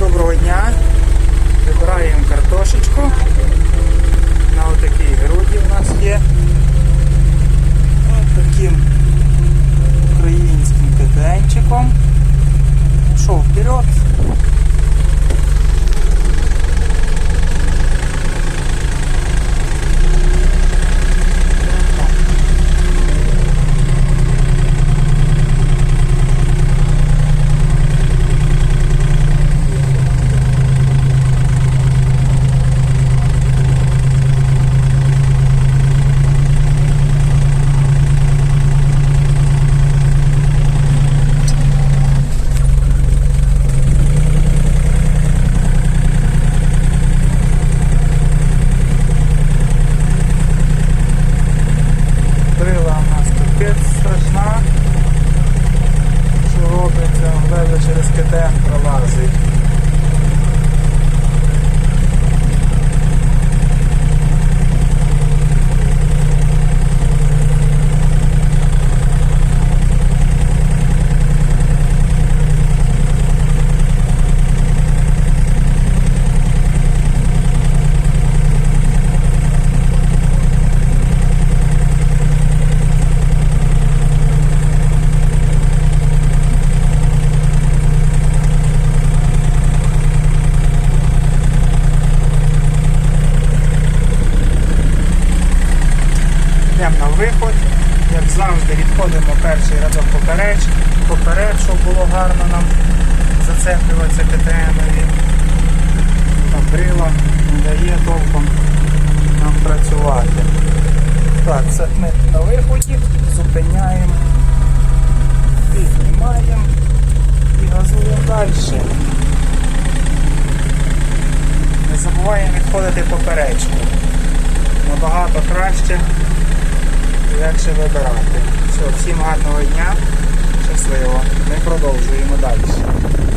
Доброго дня. Вибираємо картошечку. На отакій груді в нас є. Ось таким українським КТНчиком. Пішов вперед. Брила у нас капець страшна. Що робиться, ледве через КТМ пролазить. Йдемо на виход. Як завжди, відходимо перший рядок попереч, поперед, щоб було гарно нам зацеплюватися КТМові. Та брила не дає толком нам працювати. Так, це ми на виході, зупиняємо, піднімаємо і газуємо далі. Не забуваємо відходити поперечку. Набагато краще легше вибирати. Все, всім гарного дня, щасливо. Ми продовжуємо далі.